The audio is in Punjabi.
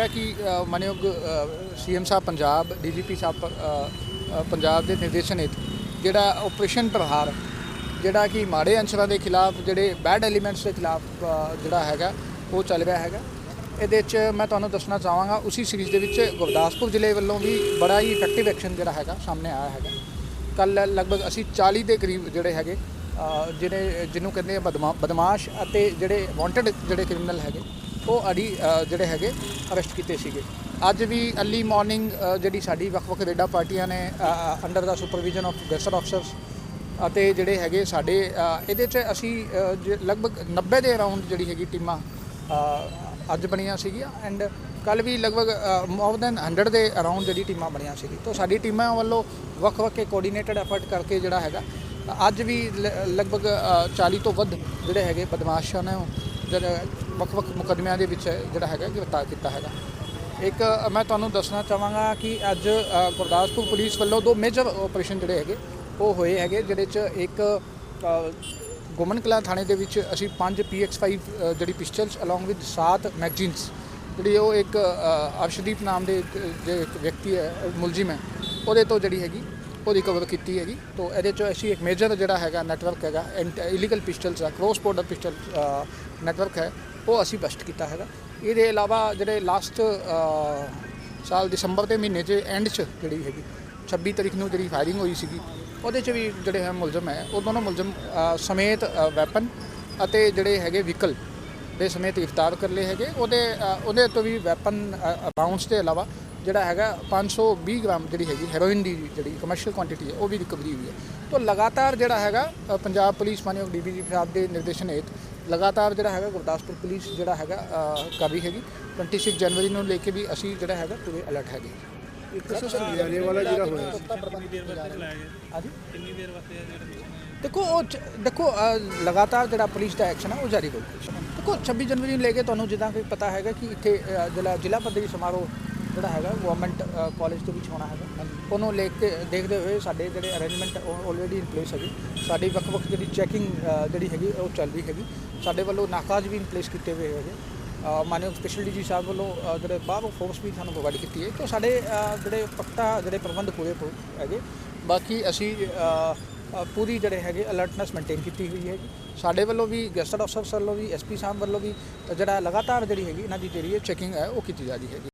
ਹੈਗਾ ਕਿ ਅ, ਮਾਨਯੋਗ ਸੀਐਮ ਸਾਹਿਬ ਪੰਜਾਬ ਡੀਜੀਪੀ ਸਾਹਿਬ ਅ, ਅ, ਪੰਜਾਬ ਦੇ ਨਿਰਦੇਸ਼ਨ ਹੇਠ ਜਿਹੜਾ ਆਪਰੇਸ਼ਨ ਪ੍ਰਹਾਰ ਜਿਹੜਾ ਕਿ ਮਾੜੇ ਅੰਸ਼ਰਾਂ ਦੇ ਖਿਲਾਫ ਜਿਹੜੇ ਬੈਡ ਐਲੀਮੈਂਟਸ ਦੇ ਖਿਲਾਫ ਜਿਹੜਾ ਹੈਗਾ ਉਹ ਚੱਲ ਰਿਹਾ ਹੈਗਾ। ਇਹਦੇ 'ਚ ਮੈਂ ਤੁਹਾਨੂੰ ਦੱਸਣਾ ਚਾਹਾਂਗਾ ਉਸੇ ਸੀਰੀਜ਼ ਦੇ ਵਿੱਚ ਗੁਰਦਾਸਪੁਰ ਜ਼ਿਲ੍ਹੇ ਵੱਲੋਂ ਵੀ ਬੜਾ ਹੀ ਇਫੈਕਟਿਵ ਐਕਸ਼ਨ ਜਿਹੜਾ ਹੈਗਾ ਸਾਹਮਣੇ ਆਇਆ ਹੈਗਾ। ਕੱਲ ਲਗਭਗ ਅਸੀਂ 40 ਦੇ ਕਰੀਬ ਜਿਹੜੇ ਹੈਗੇ ਜਿਹੜੇ ਜਿਹਨੂੰ ਕਹਿੰਦੇ ਆ ਬਦਮਾ ਬਦਮਾਸ਼ ਅਤੇ ਜਿਹੜੇ ਵਾਂਟਡ ਜਿਹੜੇ ਕ੍ਰਿਮੀਨਲ ਹੈਗੇ ਉਹ ਅੜੀ ਜਿਹੜੇ ਹੈਗੇ ਅਰੈਸਟ ਕੀਤੇ ਸੀਗੇ। ਅੱਜ ਵੀ ਅਰਲੀ ਮਾਰਨਿੰਗ ਜਿਹੜੀ ਸਾਡੀ ਵੱਖ-ਵੱਖ ਰੇਡਾ ਪਾਰਟੀਆਂ ਨੇ ਅੰਡਰ ਦਾ ਸੁਪਰਵਿਜ਼ਨ ਆਫ ਗੈਸਰ ਆਫਸਰਸ ਅਤੇ ਜਿਹੜੇ ਹੈਗੇ ਸਾਡੇ ਇਹਦੇ 'ਚ ਅਸੀਂ ਜ- ਲਗਭਗ 90 ਦੇ ਅਰਾਊਂਡ ਜਿਹੜੀ ਹੈਗੀ ਟੀਮਾਂ ਅੱਜ ਬਣੀਆਂ ਸੀਗੀਆਂ ਐਂਡ ਕੱਲ ਵੀ ਲਗਭਗ ਮੋਰ ਦੈਨ 100 ਦੇ ਅਰਾਊਂਡ ਜਿਹੜੀ ਟੀਮਾਂ ਬਣੀਆਂ ਸੀਗੀ। ਤੋਂ ਸਾਡੀ ਟੀਮਾਂ ਵੱਲੋਂ ਵੱਖ-ਵੱਖ ਕੇ ਕੋਆਰਡੀਨੇਟਡ ਐਫਰਟ ਕਰਕੇ ਜਿਹੜਾ ਹੈਗਾ ਅੱਜ ਵੀ ਲ- ਲਗਭਗ ਅ, 40 ਤੋਂ ਵੱਧ ਜਿਹੜੇ ਹੈਗੇ ਬਦਮਾਸ਼ਾਂ ਨੇ ਉਹ ਵੱਖ-ਵੱਖ ਮੁਕੱਦਮਿਆਂ ਦੇ ਵਿੱਚ ਜਿਹੜਾ ਹੈਗਾ ਗ੍ਰਿਫਤਾਰ ਕੀਤਾ ਹੈਗਾ। ਇੱਕ ਮੈਂ ਤੁਹਾਨੂੰ ਦੱਸਣਾ ਚਾਹਾਂਗਾ ਕਿ ਅੱਜ ਗੁਰਦਾਸਪੁਰ ਪੁਲਿਸ ਵੱਲੋਂ ਦੋ ਮੇਜਰ ਆਪਰੇਸ਼ਨ ਜਿਹੜੇ ਹੈਗੇ ਉਹ ਹੋਏ ਹੈਗੇ ਜਿਹਦੇ 'ਚ ਇੱਕ ਅ, ਗੁਮਨ ਕਲਾਂ ਥਾਣੇ ਦੇ ਵਿੱਚ ਅਸੀਂ 5 PX5 ਅ, ਜਿਹੜੀ ਪਿਸਟਲਸ ਅਲੋਂਗ ਵਿਦ 7 ਮੈਗਜ਼ੀਨਸ ਜਿਹੜੀ ਉਹ ਇੱਕ ਅਰਸ਼ਦੀਪ ਨਾਮ ਦੇ ਇੱਕ ਜੇ ਵਿਅਕਤੀ ਹੈ ਅ, ਮੁਲਜ਼ਮ ਹੈ ਉਹਦੇ ਤੋਂ ਜਿਹੜੀ ਹੈਗੀ ਉਹ ਰਿਕਵਰ ਕੀਤੀ ਹੈਗੀ। ਤੋਂ ਇਹਦੇ 'ਚੋਂ ਅਸੀਂ ਇੱਕ ਮੇਜਰ ਜਿਹੜਾ ਹੈਗਾ ਨੈਟਵਰਕ ਹੈਗਾ ਇਲੀਗਲ ਪਿਸਟਲਸ ਦਾ ਕ੍ਰੋਸ ਬਾਰਡਰ ਪਿਸਟਲ ਨੈਟਵਰਕ ਹੈ, ਉਹ ਅਸੀਂ ਬਸਟ ਕੀਤਾ ਹੈਗਾ। ਇਹਦੇ ਇਲਾਵਾ ਜਿਹੜੇ ਲਾਸਟ ਸਾਲ ਦਸੰਬਰ ਦੇ ਮਹੀਨੇ 'ਚ ਐਂਡ 'ਚ ਜਿਹੜੀ ਹੈਗੀ 26 ਤਰੀਕ ਨੂੰ ਜਿਹੜੀ ਫਾਇਰਿੰਗ ਹੋਈ ਸੀਗੀ, ਉਹਦੇ 'ਚ ਵੀ ਜਿਹੜੇ ਹੈ ਮੁਲਜ਼ਮ ਹੈ, ਉਹ ਦੋਨੋਂ ਮੁਲਜ਼ਮ ਸਮੇਤ ਵੈਪਨ ਅਤੇ ਜਿਹੜੇ ਹੈਗੇ ਵਹੀਕਲ ਦੇ ਸਮੇਤ ਗ੍ਰਿਫਤਾਰ ਕਰ ਲਏ ਹੈਗੇ। ਉਹਦੇ ਉਹਦੇ ਤੋਂ ਵੀ ਵੈਪਨ ਰਾਉਂਡਸ ਦੇ ਇਲਾਵਾ ਜਿਹੜਾ ਹੈਗਾ 520 ਗ੍ਰਾਮ ਜਿਹੜੀ ਹੈਗੀ ਹੈਰੋਇਨ ਦੀ ਜਿਹੜੀ ਕਮਰਸ਼ੀਅਲ ਕੁਆਂਟੀਟੀ ਹੈ ਉਹ ਵੀ ਰਿਕਵਰੀ ਹੋਈ ਹੈ। ਤਾਂ ਲਗਾਤਾਰ ਜਿਹੜਾ ਹੈਗਾ ਪੰਜਾਬ ਪੁਲਿਸ ਮਾਨਯੋਗ ਡੀਬੀਜੀ ਸਾਹਿਬ ਦੇ ਨਿਰਦੇਸ਼ਨ ਹੇਠ ਲਗਾਤਾਰ ਜਿਹੜਾ ਹੈਗਾ ਗੁਰਦਾਸਪੁਰ ਪੁਲਿਸ ਜਿਹੜਾ ਹੈਗਾ ਕਰ ਰਹੀ ਹੈਗੀ। 26 ਜਨਵਰੀ ਨੂੰ ਲੈ ਕੇ ਵੀ ਅਸੀਂ ਜਿਹੜਾ ਹੈਗਾ ਪੂਰੇ ਅਲਰਟ ਹੈਗੇ। ਇੱਕ ਸਰ ਹਰਿਆਣੇ ਵਾਲਾ ਜਿਹੜਾ ਹੋਇਆ। ਹਾਂਜੀ? ਕਿੰਨੀ ਦੇਰ ਵਾਸਤੇ ਦੇਖੋ ਉਹ ਦੇਖੋ ਲਗਾਤਾਰ ਜਿਹੜਾ ਪੁਲਿਸ ਦਾ ਐਕਸ਼ਨ ਹੈ ਉਹ ਜਾਰੀ ਰਹੂਗਾ। ਦੇਖੋ 26 ਜਨਵਰੀ ਨੂੰ ਲੈ ਕੇ ਤੁਹਾਨੂੰ ਜਿੱਦਾਂ ਕਿ ਪਤਾ ਹੈਗਾ ਕਿ ਇੱਥੇ ਜ਼ਿਲ੍ਹਾ ਜ਼ਿਲ੍ਹਾ ਪੱਧਰੀ ਸਮਾਰੋਹ ਜਿਹੜਾ ਹੈਗਾ ਗਵਰਨਮੈਂਟ ਕਾਲਜ ਦੇ ਵਿੱਚ ਹੋਣਾ ਹੈਗਾ। ਉਹਨੂੰ ਲੈ ਕੇ ਦੇਖਦੇ ਹੋਏ ਸਾਡੇ ਜਿਹੜੇ ਅਰੇਂਜਮੈਂਟ ਆਲਰੇਡੀ ਇਨ ਪਲੇਸ ਹੈਗੇ। ਸਾਡੀ ਵੱਖ-ਵੱਖ ਜਿਹੜੀ ਚੈਕਿੰਗ ਜਿਹੜੀ ਹੈਗੀ ਉਹ ਚੱਲ ਰਹੀ ਹੈਗੀ। ਸਾਡੇ ਵੱਲੋਂ ਨਾਕਾਜ਼ ਵੀ ਇਨ ਪਲੇਸ ਕੀਤੇ ਹੋਏ ਹੈਗੇ। ਅ, ਮਾਨਯੋਗ ਸਪੈਸ਼ਲ ਡੀਜੀ ਸਾਹਿਬ ਵੱਲੋਂ ਅ, ਜਿਹੜੇ ਬਾਹਰੋਂ ਫੋਰਸ ਵੀ ਸਾਨੂੰ ਪ੍ਰੋਵਾਈਡ ਕੀਤੀ ਹੈ। ਤਾਂ ਸਾਡੇ ਅ, ਜਿਹੜੇ ਪੱਕਾ ਜਿਹੜੇ ਪ੍ਰਬੰਧ ਪੂਰੇ ਪੂ- ਹੈਗੇ। ਬਾਕੀ ਅਸੀਂ ਅ, ਅ, ਪੂਰੀ ਜਿਹੜੇ ਹੈਗੇ ਅਲਰਟਨੈਸ ਮੇਨਟੇਨ ਕੀਤੀ ਹੋਈ ਹੈ। ਸਾਡੇ ਵੱਲੋਂ ਵੀ ਗੈਸਟ ਅਫਸਰ ਵੱਲੋਂ ਵੀ ਐਸਪੀ ਸਾਹਿਬ ਵੱਲੋਂ ਵੀ ਜਿਹੜਾ ਲਗਾਤਾਰ ਜਿਹੜੀ ਹੈਗੀ ਇਹਨਾਂ ਦੀ ਜਿਹੜੀ ਚੈਕਿੰਗ ਹੈ ਉਹ ਕੀਤੀ ਜਾ ਰਹੀ ਹੈਗੀ।